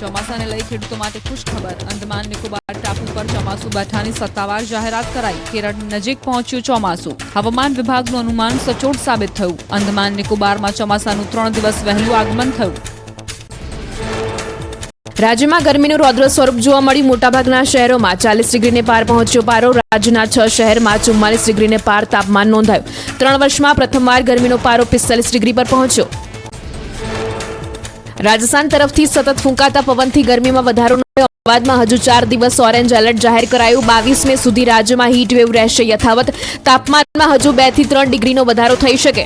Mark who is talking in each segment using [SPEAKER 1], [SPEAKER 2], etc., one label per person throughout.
[SPEAKER 1] ચોમાસાને લઈ ખેડૂતો માટે ખુશ ખબર અંદમાન નિકોબાર ટાપુ પર ચોમાસું બેઠાની સત્તાવાર જાહેરાત કરાઈ. કેરળ નજીક પહોંચ્યું ચોમાસું. હવામાન વિભાગનું અનુમાન સચોટ સાબિત થયું. અંદમાન નિકોબારમાં ચોમાસાનું ત્રણ દિવસ વહેલું આગમન થયું.
[SPEAKER 2] રાજ્યમાં ગરમીનું રૌદ્ર સ્વરૂપ જોવા મળ્યું. મોટાભાગના શહેરોમાં ચાલીસ ડિગ્રીને પાર પહોંચ્યો પારો. રાજ્યના છ શહેરમાં ચુમ્માલીસ ડિગ્રીને પાર તાપમાન નોંધાયું. ત્રણ વર્ષમાં પ્રથમવાર ગરમીનો પારો પિસ્તાલીસ ડિગ્રી પર પહોંચ્યો. રાજસ્થાન તરફથી સતત ફૂંકાતા પવનથી ગરમીમાં વધારો અમદાવાદમાં હજુ ચાર દિવસ ઓરેન્જ એલર્ટ જાહેર કરાયું. બાવીસ મે સુધી રાજ્યમાં હીટ વેવ રહેશે યથાવત. તાપમાનમાં હજુ બેથી ત્રણ ડિગ્રીનો વધારો થઈ શકે.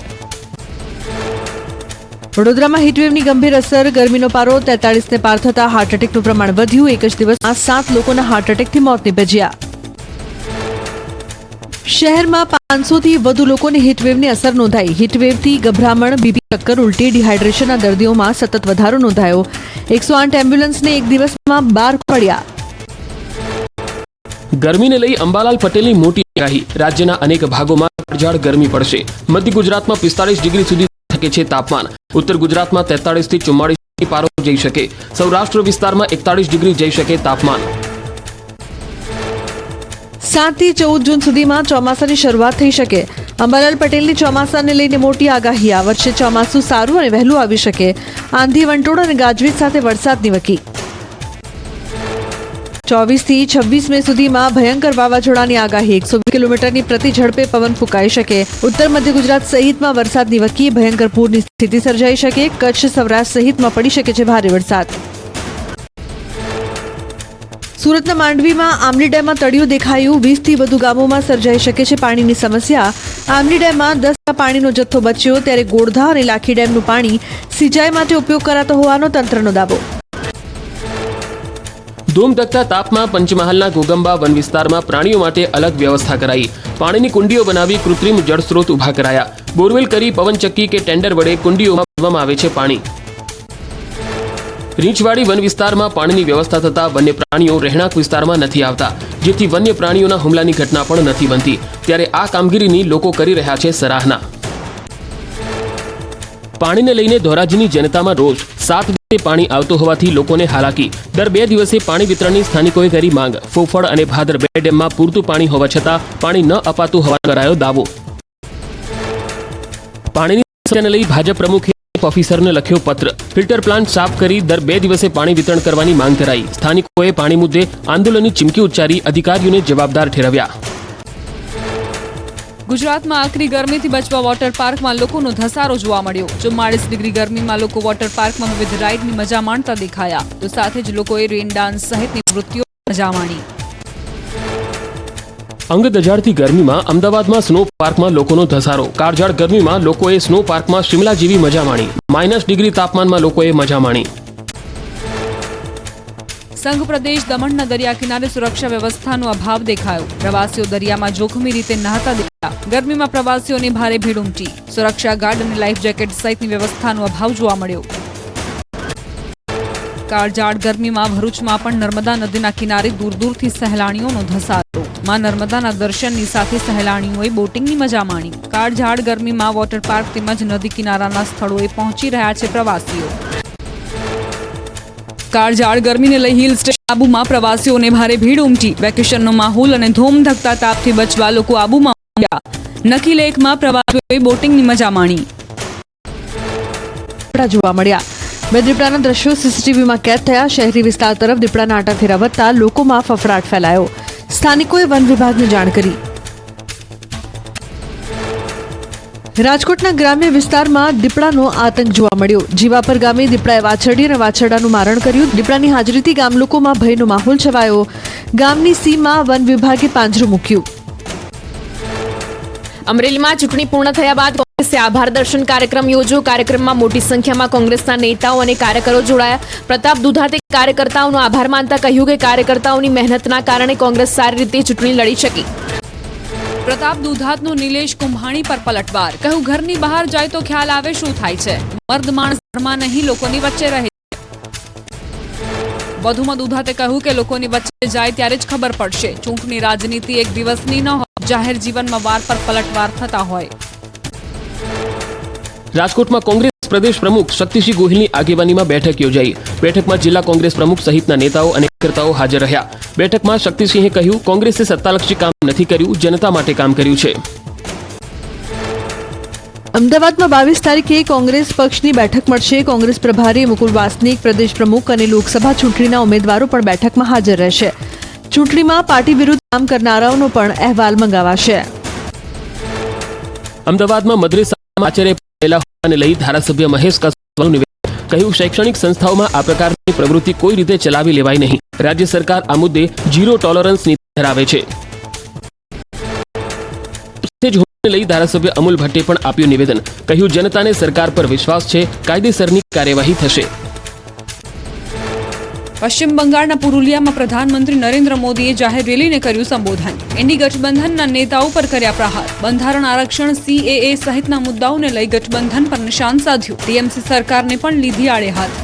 [SPEAKER 3] વડોદરામાં હીટવેવની ગંભીર અસર. ગરમીનો પારો તેતાળીસને પાર થતા હાર્ટ એટેકનું પ્રમાણ વધ્યું. એક જ દિવસમાં સાત લોકોના હાર્ટ એટેકથી મોત નીપજ્યા. શહેરમાં પાંચસોથી વધુ લોકોને હીટવેવની અસર નોંધાઈ. હીટવેવથી ગભરામણ, બીપી ચક્કર, ઉલટી, ડિહાઇડ્રેશનના દર્દીઓમાં સતત વધારો નોંધાયો. એકસો આઠ એમ્બ્યુલન્સને એક દિવસમાં બાર પડ્યા
[SPEAKER 4] ગરમીને લઈ અંબાલાલ પટેલની મોટી આગાહી. રાજ્યના અનેક ભાગોમાં કાળઝાળ ગરમી પડશે. મધ્ય ગુજરાતમાં પિસ્તાળીસ ડિગ્રી સુધી શકે છે તાપમાન. ઉત્તર ગુજરાતમાં તેતાળીસથી ચુમ્માળીસ પારો જઈ શકે. સૌરાષ્ટ્ર વિસ્તારમાં એકતાળીસ ડિગ્રી જઈ શકે તાપમાન.
[SPEAKER 3] સાતથી ચૌદ જૂન સુધીમાં ચોમાસાની શરૂઆત થઈ શકે. અંબાલાલ પટેલની ચોમાસાને લઈને મોટી આગાહી આ વર્ષે ચોમાસું સારું અને વહેલું આવી શકે. આંધી વંટોળ અને ગાજવીજ સાથે વરસાદની વકી. ચોવીસથી છવ્વીસ મે સુધીમાં ભયંકર વાવાઝોડાની આગાહી. એકસો કિલોમીટરની પ્રતિ ઝડપે પવન ફૂંકાઈ શકે. ઉત્તર મધ્ય ગુજરાત સહિતમાં વરસાદની વકી ભયંકર પૂરની સ્થિતિ સર્જાઈ શકે. કચ્છ સૌરાષ્ટ્ર સહિતમાં પડી શકે છે ભારે વરસાદ. સુરતના માંડવીમાં આમલી ડેમમાં તળિયું દેખાયું. વીસથી વધુ ગામોમાં સર્જાઈ શકે છે પાણીની સમસ્યા. આમલી ડેમમાં દસ પાણીનો જથ્થો બચ્યો ત્યારે ગોળધા અને લાખી ડેમનું પાણી સિંચાઈ માટે ઉપયોગ કરાતો હોવાનો તંત્રનો દાવો.
[SPEAKER 4] ધૂમ ધકતા તાપમાં પંચમહાલના ગોગંબા વન વિસ્તારમાં પ્રાણીઓ માટે અલગ વ્યવસ્થા કરાઈ. પાણીની કુંડીઓ બનાવી કૃત્રિમ જળસ્રોત ઊભા કરાયા. બોરવેલ કરી પવનચક્કી કે ટેન્ડર વડે કુંડીઓમાં આવે છે પાણી. રીંછવાડી વન વિસ્તારમાં પાણીની વ્યવસ્થા થતાં વન્ય પ્રાણીઓ રહેણાંક વિસ્તારમાં નથી આવતા, જેથી વન્ય પ્રાણીઓના હુમલાની ઘટના પણ નથી બનતી. ત્યારે આ કામગીરીની લોકો કરી રહ્યા છે સરાહના. પાણીને લઈને ધોરાજીની જનતામાં રોષ. સાત દિવસે પાણી આવતું હોવાથી લોકોને હાલાકી. દર બે દિવસે પાણી વિતરણની સ્થાનિકોએ કરી માંગ. ફોફળ અને ભાદર બે ડેમમાં પૂરતું પાણી હોવા છતાં પાણી ન અપાતું હોવા કરાયો દાવો. પાણીની લઈ ભાજપ પ્રમુખે ઓફિસરને લખ્યો પત્ર. ફિલ્ટર પ્લાન્ટ સાફ કરી દર બે દિવસે પાણી વિતરણ કરવાની માંગ કરાઈ. સ્થાનિકોએ પાણી મુદ્દે આંદોલનની ચીમકી ઉચ્ચારી અધિકારીઓને જવાબદાર ઠેરવ્યા.
[SPEAKER 1] ગુજરાતમાં આકરી ગરમીથી બચવા વોટર પાર્કમાં લોકોનો ધસારો જોવા મળ્યો. ચુમ્માળીસ ડિગ્રી ગરમીમાં લોકો વોટર પાર્કમાં વિવિધ રાઇડની મજા માણતા દેખાયા. તો સાથે જ લોકોએ રેન ડાન્સ સહિતની વૃત્તિઓ મજા માણી.
[SPEAKER 4] અંગ ગરમીમાં અમદાવાદમાં સ્નો પાર્કમાં લોકોનો ધસારો. કાળઝાળ ગરમીમાં લોકોએ સ્નો પાર્કમાં શિમલા જેવી મજા માણી. માઇનસ ડિગ્રી તાપમાનમાં લોકોએ મજા માણી.
[SPEAKER 1] સંઘ પ્રદેશ દમણના દરિયા કિનારે સુરક્ષા વ્યવસ્થાનો અભાવ દેખાયો. પ્રવાસીઓ દરિયામાં જોખમી રીતે નહાતા દેખાયા. ગરમીમાં પ્રવાસીઓની ભારે ભીડ ઉમટી. સુરક્ષા ગાર્ડ અને લાઈફ જેકેટ સહિતની વ્યવસ્થાનો અભાવ જોવા મળ્યો. કાળઝાળ ગરમીમાં ભરૂચમાં પણ નર્મદા નદીના કિનારે દૂર દૂરથી સહેલાણીઓનો ધસારો. માં નર્મદાના દર્શનની સાથે સહેલાણીઓએ બોટિંગની મજા માણી. કાળઝાળ ગરમીમાં વોટર પાર્ક તેમજ નદી કિનારાના સ્થળોએ પહોંચી રહ્યા છે પ્રવાસીઓ. કાળઝાળ ગરમીને લઈ હિલ સ્ટેશન આબુમાં પ્રવાસીઓને ભારે ભીડ ઉમટી. વેકેશનનો માહોલ અને ધૂમ ધકતા તાપથી બચવા લોકો આબુમાં ઉમટ્યા. નકી લેકમાં પ્રવાસીઓએ બોટિંગની મજા માણી.
[SPEAKER 3] જોવા મળ્યા. બે દીપડાના દ્રશ્યો સીસીટીવીમાં કેદ થયા. શહેરી વિસ્તાર તરફ દીપડાના આટા ફેરા લોકોમાં ફફડાટ ફેલાયો. સ્થાનિકોએ વન વિભાગને જાણ કરી. રાજકોટના ગ્રામ્ય વિસ્તારમાં દીપડાનો આતંક જોવા મળ્યો. જીવાપર ગામે દીપડાએ વાછરડી અને વાછરડાનું મારણ કર્યું. દીપડાની હાજરીથી ગામ લોકોમાં ભયનો માહોલ છવાયો. ગામની સીમમાં વન વિભાગે પાંજરું મૂક્યું.
[SPEAKER 2] અમરેલીમાં ચૂંટણી પૂર્ણ થયા બાદ આભાર દર્શન કાર્યક્રમ યોજ્યો. કાર્યક્રમમાં મોટી સંખ્યામાં કોંગ્રેસના નેતાઓ અને કાર્યકરો જોડાયા. પ્રતાપ દુધાતે કાર્યકર્તાઓનો આભાર માનતા કહ્યું કે કાર્યકર્તાઓની મહેનતના કારણે કોંગ્રેસ સારી રીતે ચૂંટણી લડી શકી.
[SPEAKER 1] પ્રતાપ દુધાતનું નિલેશ કુંભાણી પર પલટવાર. કહ્યું, ઘરની બહાર જાય તો ખ્યાલ આવે શું થાય છે? મર્દ માણસ ઘરમાં નહીં, લોકોની વચ્ચે રહે. વધુમાં દુધાતે કહ્યું કે લોકોની વચ્ચે જાય ત્યારે જ ખબર પડશે. ચૂંટણી રાજનીતિ એક દિવસની ન હોય, જાહેર જીવનમાં વાર પર પલટવાર થતા હોય.
[SPEAKER 4] રાજકોટમાં કોંગ્રેસ પ્રદેશ પ્રમુખ શક્તિસિંહ ગોહિલની આગેવાનીમાં બેઠક યોજાઈ. બેઠકમાં જિલ્લા કોંગ્રેસ પ્રમુખ સહિતના નેતાઓ અને કાર્યકર્તાઓ હાજર રહ્યા. બેઠકમાં શક્તિસિંહે કહ્યું કોંગ્રેસે સત્તાલક્ષી કામ નથી કર્યું જનતા માટે કામ કર્યું છે.
[SPEAKER 3] અમદાવાદમાં બાવીસ તારીખે કોંગ્રેસ પક્ષની બેઠક મળશે. કોંગ્રેસ પ્રભારી મુકુલ વાસનિક પ્રદેશ પ્રમુખ અને લોકસભા ચૂંટણીના ઉમેદવારો પણ બેઠકમાં હાજર રહેશે. ચૂંટણીમાં પાર્ટી વિરુદ્ધ કામ કરનારાઓનો પણ અહેવાલ મંગાવાશે.
[SPEAKER 4] અમદાવાદમાં મદ્રેસામાં આચાર્ય હોવાને લઈ ધારાસભ્ય મહેશ કસવાનું કહ્યું, શૈક્ષણિક સંસ્થાઓમાં આ પ્રકારની પ્રવૃત્તિ કોઈ રીતે ચલાવી લેવાય નહીં. રાજ્ય સરકાર આ મુદ્દે ઝીરો ટોલરન્સ નીતિ ધરાવે છે. લઈ ધારાસભ્ય અમુલ ભટ્ટે પણ આપ્યું નિવેદન. કહ્યું, જનતાને સરકાર પર વિશ્વાસ છે. કાયદેસરની કાર્યવાહી થશે.
[SPEAKER 1] પશ્ચિમ બંગાળના પુરુલિયામાં પ્રધાનમંત્રી નરેન્દ્ર મોદીએ જાહેર રેલીને કર્યું સંબોધન. એની ગઠબંધનના નેતાઓ પર કર્યા પ્રહાર. બંધારણ આરક્ષણ સીએએ સહિતના મુદ્દાઓને લઈ ગઠબંધન પર નિશાન સાધ્યું. ટીએમસી સરકારને પણ લીધી આડે હાથ.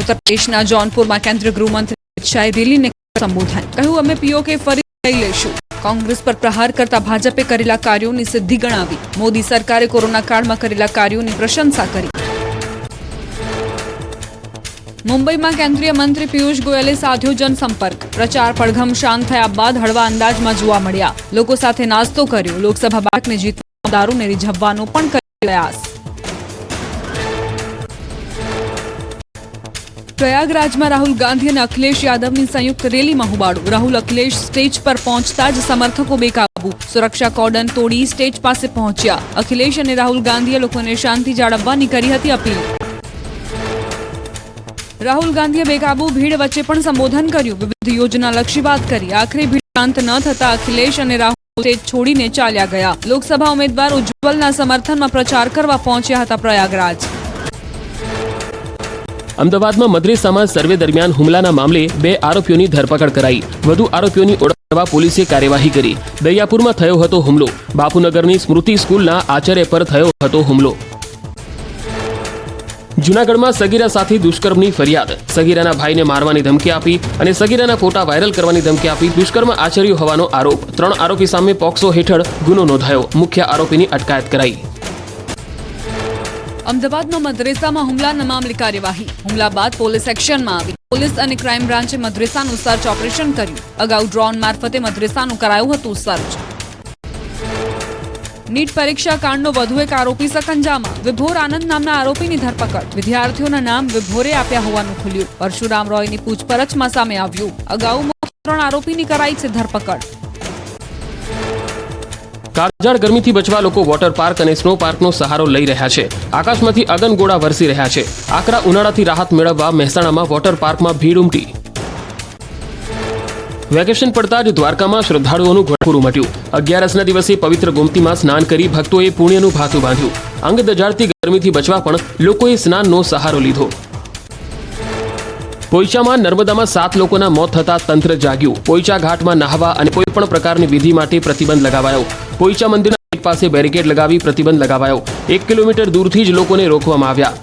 [SPEAKER 1] ઉત્તર પ્રદેશના જૌનપુરમાં કેન્દ્રીય ગૃહમંત્રી અમિત શાહે રેલીને સંબોધન. કહ્યું, અમે પીઓકે ફરી લઈ લેશું કોંગ્રેસ પર પ્રહાર કરતા ભાજપે કરેલા કાર્યોની સિદ્ધિ ગણાવી. મોદી સરકારે કોરોના કાળમાં કરેલા કાર્યોની પ્રશંસા કરી. મુંબઈમાં કેન્દ્રીય મંત્રી પિયુષ ગોયલે સાધ્યો જનસંપર્ક પ્રચાર પડઘમ શાંત થયા બાદ હળવા અંદાજમાં જોવા મળ્યા। લોકો સાથે નાસ્તો કર્યો, લોકસભા બાકને જીતવા દારૂને રીઝવવાનો પણ કર્યો પ્રયાસ. પ્રયાગરાજમાં રાહુલ ગાંધી અને અખિલેશ યાદવની સંયુક્ત રેલીમાં હુબાડો રાહુલ અખિલેશ સ્ટેજ પર પહોંચતા જ સમર્થકો બેકાબુ। સુરક્ષા કોર્ડન તોડી સ્ટેજ પાસે પહોંચ્યા। અખિલેશ અને રાહુલ ગાંધીએ લોકોને શાંતિ જાળવવાની કરી હતી અપીલ। રાહુલ ગાંધીએ બેકાબુ ભીડ વચ્ચે પણ સંબોધન કર્યું. વિવિધ યોજના લક્ષી વાત કરી. આખરે ભીડ શાંત ન થતા અખિલેશ અને રાહુલ છોડીને ચાલ્યા ગયા. લોકસભા ઉમેદવાર ઉજ્જવલના સમર્થનમાં પ્રચાર કરવા પહોંચ્યા હતા પ્રયાગરાજ.
[SPEAKER 4] અમદાવાદમાં મદ્રેસામાં સર્વે દરમિયાન હુમલાના મામલે બે આરોપીઓની ધરપકડ કરાઈ. વધુ આરોપીઓની ઓળખ કરવા પોલીસે કાર્યવાહી કરી. દરિયાપુરમાં થયો હતો હુમલો. બાપુનગરની સ્મૃતિ સ્કૂલના આચાર્ય પર થયો હતો હુમલો. જૂનાગઢમાં સગીરા સાથે દુષ્કર્મની ફરિયાદ. સગીરાના ભાઈને મારવાની ધમકી આપી અને સગીરાના ફોટા વાયરલ કરવાની ધમકી આપી દુષ્કર્મ આચર્યો હોવાનો આરોપ. ત્રણ આરોપી સામે પોક્સો હેઠળ ગુનો નોંધાયો. મુખ્ય આરોપીની અટકાયત કરાઈ.
[SPEAKER 1] અમદાવાદમાં મદ્રેસામાં હુમલાના મામલે કાર્યવાહી. હુમલા બાદ પોલીસ એક્શનમાં આવી. પોલીસ અને ક્રાઇમ બ્રાન્ચે મદ્રેસાનું સર્ચ ઓપરેશન કર્યું. અગાઉ ડ્રોન મારફતે મદ્રેસાનું કરાયું હતું સર્ચ. નીટ પરીક્ષા કાંડનો વધુ એક આરોપી સકંજામાં. વિભોર આનંદ નામના આરોપીની ધરપકડ. વિદ્યાર્થીઓના નામ વિભોરે આપ્યા હોવાનું ખુલ્યું. પરશુરામ રોયની પૂછપરછમાં સામે આવ્યું. અગાઉ ત્રણ આરોપીની કરાઈ છે ધરપકડ.
[SPEAKER 4] કાળઝાળ ગરમીથી બચવા લોકો વોટર પાર્ક અને સ્નો પાર્કનો સહારો લઈ રહ્યા છે. આકાશમાંથી અગનગોળા વરસી રહ્યા છે. આકરા ઉનાળાથી રાહત મેળવવા મહેસાણામાં વોટર પાર્કમાં ભીડ ઉમટી. વેકેશન પડતા જ દ્વારકામાં શ્રદ્ધાળુઓનું ઘોડાપુરું મટ્યું. અગિયારસના દિવસે પવિત્ર ગોમતીમાં સ્નાન કરી ભક્તોએ પુણ્યનું ભાથું બાંધ્યું. અંગ દજાડતી ગરમીથી બચવા પણ લોકોએ સ્નાનનો સહારો લીધો. પોઈચામાં નર્મદામાં સાત લોકોના મોત થતા તંત્ર જાગ્યું. પોઈચા ઘાટમાં નહાવા અને કોઈ પણ પ્રકારની વિધિ માટે પ્રતિબંધ લગાવાયો. પોઈચા મંદિરના પાસે બેરિકેડ લગાવી પ્રતિબંધ લગાવાયો. એક કિલોમીટર દૂરથી જ લોકોને રોકવામાં આવ્યા.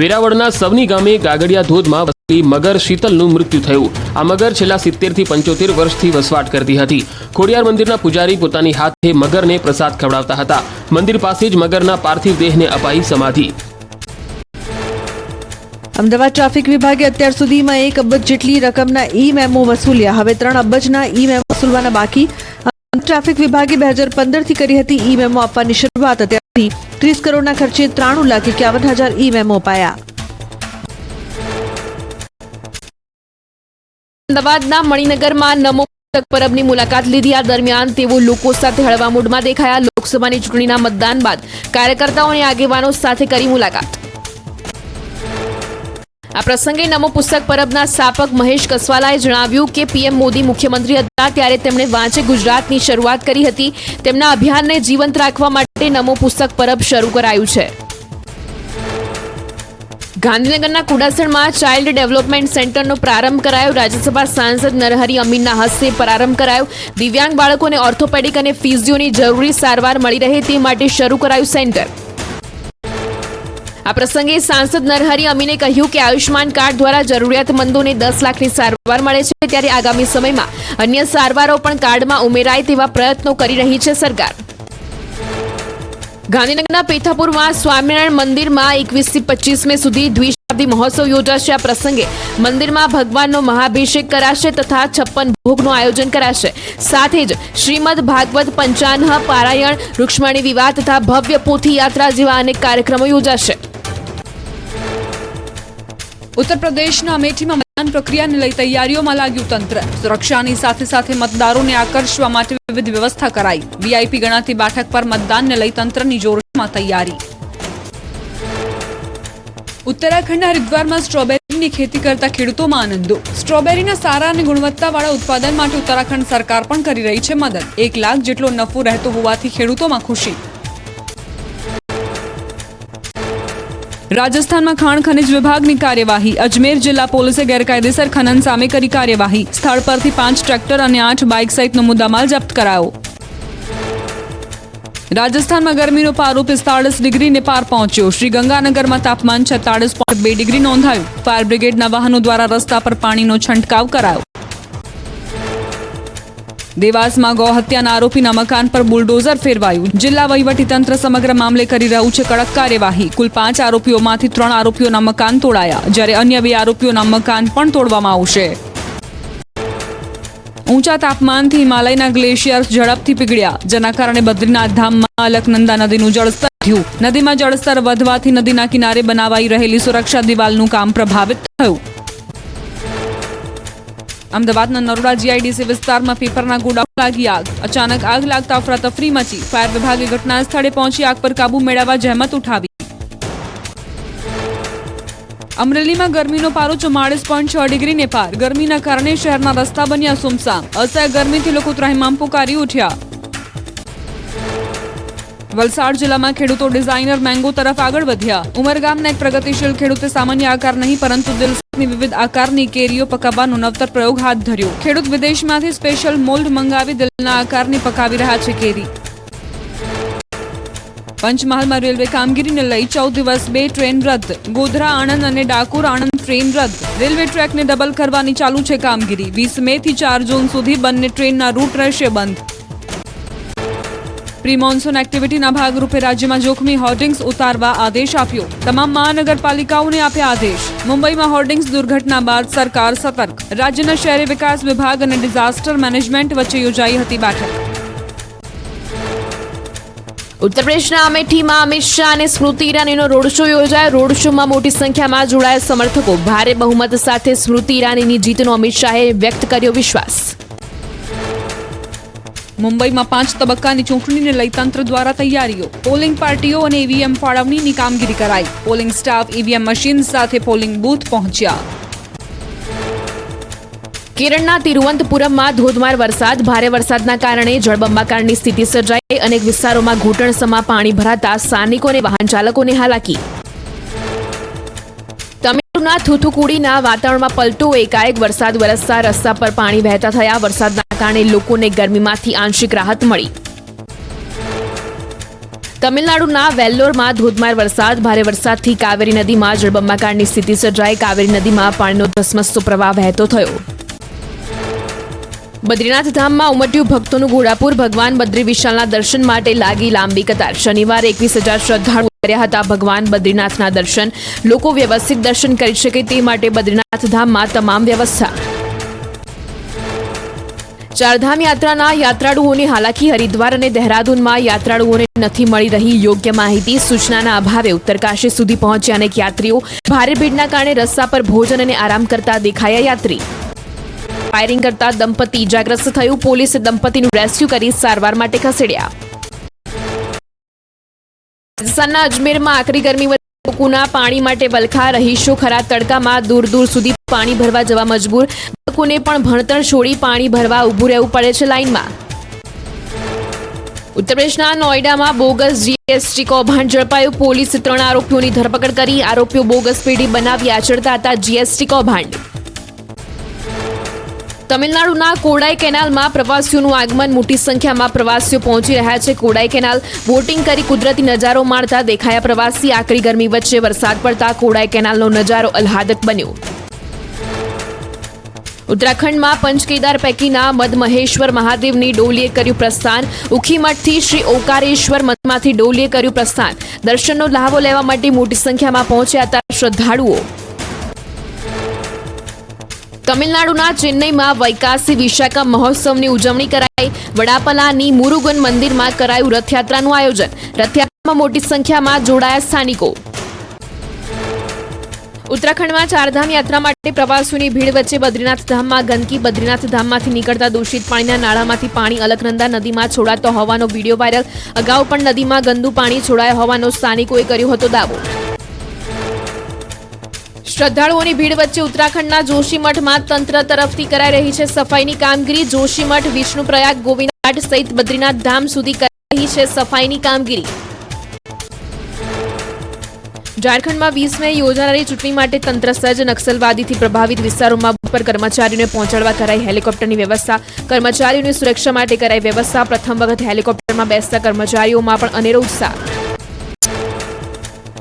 [SPEAKER 4] વેરાવળના સવની ગામે ગાગડિયા ધોધમાં મગર શીતલનું મૃત્યુ થયું. આ મગર છેલ્લા સિત્તેરથી પંચોતેર વર્ષથી વસવાટ કરતી હતી. ખોડિયાર મંદિરના પૂજારી પોતાની હાથે મગરને પ્રસાદ ખવડાવતા હતા. મંદિર પાસે જ મગરના પાર્થિવ દેહને અપાઈ સમાધિ.
[SPEAKER 3] અમદાવાદ ટ્રાફિક વિભાગે અત્યાર સુધીમાં એક અબજ જેટલી રકમના ઈ મેમો વસૂલ્યા. હવે ત્રણ અબજના ઈ મેમો વસૂલવાના બાકી. ટ્રાફિક વિભાગે બે હજાર પંદરથી કરી હતી ઈ મેમો આપવાની શરૂઆત. અત્યારથી ત્રીસ કરોડના ખર્ચે ત્રાણું લાખ એકાવન હજાર ઈ મેમો અપાયા.
[SPEAKER 2] અમદાવાદના મણિનગરમાં નમો પરબની મુલાકાત લીધી. આ દરમિયાન તેઓ લોકો સાથે હળવા મૂડમાં દેખાયા. લોકસભાની ચૂંટણીના મતદાન બાદ કાર્યકર્તાઓ અને આગેવાનો સાથે કરી મુલાકાત. આ પ્રસંગે નમો પુસ્તક પરબના સ્થાપક મહેશ કસવાલાએ જણાવ્યું કે પીએમ મોદી મુખ્યમંત્રી હતા ત્યારે તેમણે વાંચે ગુજરાતની શરૂઆત કરી હતી. તેમના અભિયાનને જીવંત રાખવા માટે નમો પુસ્તક પરબ શરૂ કરાયું છે. ગાંધીનગરના કુડાસણમાં ચાઇલ્ડ ડેવલપમેન્ટ સેન્ટરનો પ્રારંભ કરાયો. રાજ્યસભા સાંસદ નરહરી અમીનના હસ્તે પ્રારંભ કરાયો. દિવ્યાંગ બાળકોને ઓર્થોપેડિક અને ફિઝિયોની જરૂરી સારવાર મળી રહે તે માટે શરૂ કરાયું સેન્ટર. આ પ્રસંગે સાંસદ નરહરી અમીને કહ્યું કે આયુષ્માન કાર્ડ દ્વારા જરૂરિયાતમંદોને દસ લાખની સારવાર મળે છે ત્યારે આગામી સમયમાં અન્ય સારવારો પણ કાર્ડમાં ઉમેરાય તેવા પ્રયત્નો કરી રહી છે સરકાર. ગાંધીનગરના પેથાપુરમાં સ્વામિનારાયણ મંદિરમાં એકવીસથી પચીસ સુધી દ્વિશાબ્દી મહોત્સવ યોજાશે. આ પ્રસંગે મંદિરમાં ભગવાનનો મહાભિષેક કરાશે તથા છપ્પન ભોગનું આયોજન કરાશે. સાથે જ શ્રીમદ ભાગવત પંચાનહ, પારાયણ, રૂક્ષ્મણી વિવાહ તથા ભવ્ય પોથી યાત્રા જેવા અનેક કાર્યક્રમો યોજાશે.
[SPEAKER 1] ઉત્તર પ્રદેશના અમેઠીમાં મતદાન પ્રક્રિયાને લઈ તૈયારીઓમાં લાગ્યું તંત્ર. સુરક્ષાની સાથે સાથે મતદારોને આકર્ષવા માટે વિવિધ વ્યવસ્થા કરાઈ. વીઆઈપી ગણાતી બેઠક પર મતદાનને લઈ તંત્રની જોરમાં તૈયારી. ઉત્તરાખંડના હરિદ્વારમાં સ્ટ્રોબેરીની ખેતી કરતા ખેડૂતોમાં આનંદો. સ્ટ્રોબેરીના સારા અને ગુણવત્તાવાળા ઉત્પાદન માટે ઉત્તરાખંડ સરકાર પણ કરી રહી છે મદદ. એક લાખ જેટલો નફો રહેતો હોવાથી ખેડૂતોમાં ખુશી. રાજસ્થાનમાં ખાણ ખનિજ વિભાગની કાર્યવાહી. અજમેર જિલ્લા પોલીસે ગેરકાયદેસર ખનન સામે કરી કાર્યવાહી. સ્થળ પરથી પાંચ ટ્રેક્ટર અને આઠ બાઇક સહિતનો મુદ્દામાલ જપ્ત કરાયો. રાજસ્થાનમાં ગરમીનો પારો પિસ્તાળીસ ડિગ્રીને પાર પહોંચ્યો. શ્રી ગંગાનગરમાં તાપમાન છેતાળીસ પોઈન્ટ બે ડિગ્રી નોંધાયું. ફાયર બ્રિગેડના વાહનો દ્વારા રસ્તા પર પાણીનો છંટકાવ કરાયો. દેવાસમાં ગૌ હત્યાના આરોપીના મકાન પર બુલડોઝર ફેરવાયું. જિલ્લા વહીવટીતંત્ર સમગ્ર મામલે કરી રહ્યું છે કડક કાર્યવાહી. કુલ પાંચ આરોપીઓમાંથી ત્રણ આરોપીઓના મકાન તોડાયા, જ્યારે અન્ય બે આરોપીઓના મકાન પણ તોડવામાં આવશે. ઊંચા તાપમાનથી હિમાલયના ગ્લેશિયર્સ ઝડપથી પીગળ્યા, જેના કારણે બદ્રીનાથ ધામમાં અલકનંદા નદીનું જળસ્તર વધ્યું. નદીમાં જળસ્તર વધવાથી નદીના કિનારે બનાવાઈ રહેલી સુરક્ષા દિવાલનું કામ પ્રભાવિત થયું. અમદાવાદના નરોડા જીઆઈડીસી વિસ્તારમાં પેપરના ગોડાઉન લાગી આગ. અચાનક આગ લાગતા અફરાતફરી મચી. ફાયર વિભાગે ઘટના સ્થળે પહોંચી આગ પર કાબુ મેળવવા જહેમત ઉઠાવી. અમરેલીમાં ગરમીનો પારો ચુમ્માળીસ પોઈન્ટ છ ડિગ્રીને પાર. ગરમીના કારણે શહેરના રસ્તા બન્યા સુમસામ. અસહ્ય ગરમીથી લોકો ત્રાહિમામ પુકારી ઉઠ્યા. વલસાડ જિલ્લામાં ખેડૂતો ડિઝાઇનર મેંગો તરફ આગળ વધ્યા. ઉમરગામના એક પ્રગતિશીલ ખેડૂતે સામાન્ય આકાર નહીં, પરંતુ દિલની વિવિધ આકારની કેરીઓ પકાવવાનો નવતર પ્રયોગ હાથ ધર્યો. ખેડૂત વિદેશમાંથી સ્પેશિયલ મોલ્ડ મંગાવી દિલના આકારની પકાવી રહ્યા છે કેરી. પંચમહાલમાં રેલવે કામગીરીને લઈ ચૌદ દિવસ બે ટ્રેન રદ. ગોધરા આણંદ અને ડાકોર આણંદ ટ્રેન રદ. રેલવે ટ્રેકને ડબલ કરવાની ચાલુ છે કામગીરી. વીસ મે થી ચાર જૂન સુધી બંને ટ્રેનના રૂટ રહેશે બંધ. પ્રી મોન્સૂન એક્ટિવિટીના ભાગરૂપે રાજ્યમાં જોખમી હોર્ડિંગ્સ ઉતારવા આદેશ આપ્યો. તમામ મહાનગરપાલિકાઓને આપ્યા આદેશ. મુંબઈમાં હોર્ડિંગ્સ દુર્ઘટના બાદ સરકાર સતર્ક. રાજ્યના શહેરી વિકાસ વિભાગ અને ડિઝાસ્ટર મેનેજમેન્ટ વચ્ચે યોજાઈ હતી બેઠક.
[SPEAKER 2] ઉત્તર પ્રદેશના અમેઠીમાં અમિત શાહ અને સ્મૃતિ ઈરાનીનો રોડ શો યોજાયો. રોડ શોમાં મોટી સંખ્યામાં જોડાયા સમર્થકો. ભારે બહુમત સાથે સ્મૃતિ ઈરાનીની જીતનો અમિત શાહે વ્યક્ત કર્યો વિશ્વાસ.
[SPEAKER 1] મુંબઈમાં પાંચ તબક્કાની ચૂંટણીને લઈ તંત્ર દ્વારા તૈયારીઓ. પોલિંગ પાર્ટીઓ અને ઈવીએમ ફાળવણીની કામગીરી કરાઈ. પોલિંગ સ્ટાફ, ઈવીએમ મશીન સાથે પોલિંગ બૂથ પહોંચ્યા.
[SPEAKER 2] કેરળના તિરુવનંતપુરમમાં ધોધમાર વરસાદ, ભારે વરસાદના કારણે જળબંબાકારની સ્થિતિ સર્જાઈ. અનેક વિસ્તારોમાં ઘૂંટણસમાં પાણી ભરાતા સ્થાનિકો અને વાહન ચાલકોને હાલાકી. તમિલનાડુના થુથુકુડીના વાતાવરણમાં પલટો એકાએક વરસાદ. વરસતા રસ્તા પર પાણી વહેતા થયા. વરસાદના કારણે લોકોને ગરમીમાંથી આંશિક રાહત મળી. તમિલનાડુના વેલ્લોરમાં ધોધમાર વરસાદ, ભારે વરસાદથી કાવેરી નદીમાં જળબંબાકારની સ્થિતિ સર્જાઈ. કાવેરી નદીમાં પાણીનો ધસમસતો પ્રવાહ વહેતો થયો. બદ્રીનાથ ધામમાં ઉમટ્યું ભક્તોનું ઘોડાપુર. ભગવાન બદ્રી વિશાલના દર્શન માટે લાગી લાંબી કતાર. શનિવારે એકવીસ હજાર શ્રદ્ધાળુ કર્યા હતા. ભગવાન બદ્રીનાથના દર્શન. લોકો વ્યવસ્થિત દર્શન કરી શકે તે માટે બદ્રીનાથ ધામમાં તમામ વ્યવસ્થા ચારધામ યાત્રાના યાત્રાળુઓની હાલાકી હરિદ્વાર અને દહેરાદૂનમાં યાત્રાળુઓને નથી મળી રહી યોગ્ય માહિતી. સૂચનાના અભાવે ઉત્તરકાશી સુધી પહોંચ્યા અનેક યાત્રીઓ. ભારે ભીડના કારણે રસ્તા પર ભોજન અને આરામ કરતા દેખાયા યાત્રી. ફાયરિંગ કરતા દંપતી ઇજાગ્રસ્ત થયું. પોલીસે દંપતીનું રેસ્ક્યુ કરી સારવાર માટે ખસેડ્યા. રાજસ્થાનના અજમેરમાં આકરી ગરમી લોકોના પાણી માટે વલખા રહીશો ખરા તડકામાં દૂર દૂર સુધી પાણી ભરવા જવા મજબૂર. લોકોને પણ ભણતર છોડી પાણી ભરવા ઊભું રહેવું પડે છે લાઇનમાં. ઉત્તર પ્રદેશના નોઈડામાં બોગસ જીએસટી કૌભાંડ ઝડપાયું. પોલીસે ત્રણ આરોપીઓની ધરપકડ કરી. આરોપીઓ બોગસ પેઢી બનાવી આચરતા હતા જીએસટી કૌભાંડ. તમિલનાડુના કોડાઈ કેનાલમાં પ્રવાસીઓનું આગમન. મોટી સંખ્યામાં પ્રવાસીઓ પહોંચી રહ્યા છે. કોડાઈ કેનાલ બોટિંગ કરી કુદરતી નજારો માણતા દેખાયા. પ્રવાસી આકરી ગરમી વચ્ચે વરસાદ પડતા કોડાઈ કેનાલનો નજારો અલ્હાદક બન્યો. ઉત્તરાખંડમાં પંચકેદાર પૈકીના મધમહેશ્વર મહાદેવની ડોલીએ કર્યું પ્રસ્થાન. ઉખીમઠથી શ્રી ઓકારેશ્વર મઠમાંથી ડોલીએ કર્યું પ્રસ્થાન. દર્શનનો લાભો લેવા માટે મોટી સંખ્યામાં પહોંચ્યા હતા શ્રદ્ધાળુઓ. તમિલનાડુના ચેન્નઈમાં વૈકાસી વિશાખા મહોત્સવની ઉજવણી કરાઈ. વડાપલાની મુરુગન મંદિરમાં કરાયું રથયાત્રાનું આયોજન. રથયાત્રામાં મોટી સંખ્યામાં જોડાયા સ્થાનિકો. ઉત્તરાખંડમાં ચારધામ યાત્રા માટે પ્રવાસીઓની ભીડ વચ્ચે બદ્રીનાથ ધામમાં ગંદકી, બદ્રીનાથ ધામમાંથી નીકળતા દૂષિત પાણીના નાળામાંથી પાણી અલકનંદા નદીમાં છોડાતો હોવાનો વીડિયો વાયરલ. અગાઉ પણ નદીમાં ગંદુ પાણી છોડાયા હોવાનો સ્થાનિકોએ કર્યો હતો દાવો. શ્રદ્ધાળુઓની ભીડ વચ્ચે ઉત્તરાખંડના જોશીમઠમાં તંત્ર તરફથી કરાઈ રહી છે સફાઈની કામગીરી. જોશીમઠ વિષ્ણુપ્રયાગ ગોવિંદઘાટ સહિત બદ્રીનાથ ધામ સુધી કરાઈ રહી છે સફાઈની કામગીરી. ઝારખંડમાં વીસ મે યોજાનારી ચૂંટણી માટે તંત્ર સજ્જ નક્સલવાદીથી પ્રભાવિત વિસ્તારોમાં પર કર્મચારીઓને પહોંચાડવા કરાઈ હેલિકોપ્ટરની વ્યવસ્થા. કર્મચારીઓની સુરક્ષા માટે કરાઈ વ્યવસ્થા. પ્રથમ વખત હેલિકોપ્ટરમાં બેસતા કર્મચારીઓમાં પણ અનેરો ઉત્સાહ.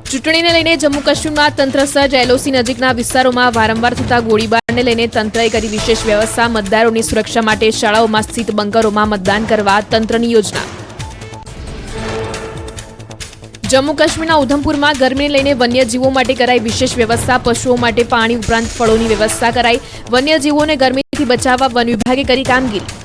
[SPEAKER 2] ચૂંટણીને લઈને જમ્મુ કાશ્મીરમાં તંત્ર સજ્જ એલઓસી નજીકના વિસ્તારોમાં વારંવાર થતા ગોળીબારને લઈને તંત્રએ કરી વિશેષ વ્યવસ્થા. મતદારોની સુરક્ષા માટે શાળાઓમાં સ્થિત બંકરોમાં મતદાન કરવા તંત્રની યોજના. જમ્મુ કાશ્મીરના ઉધમપુરમાં ગરમીને લઈને વન્યજીવો માટે કરાઈ વિશેષ વ્યવસ્થા. પશુઓ માટે પાણી ઉપરાંત ફળોની વ્યવસ્થા કરાઈ. વન્યજીવોને ગરમીથી બચાવવા વન વિભાગે કરી કામગીરી.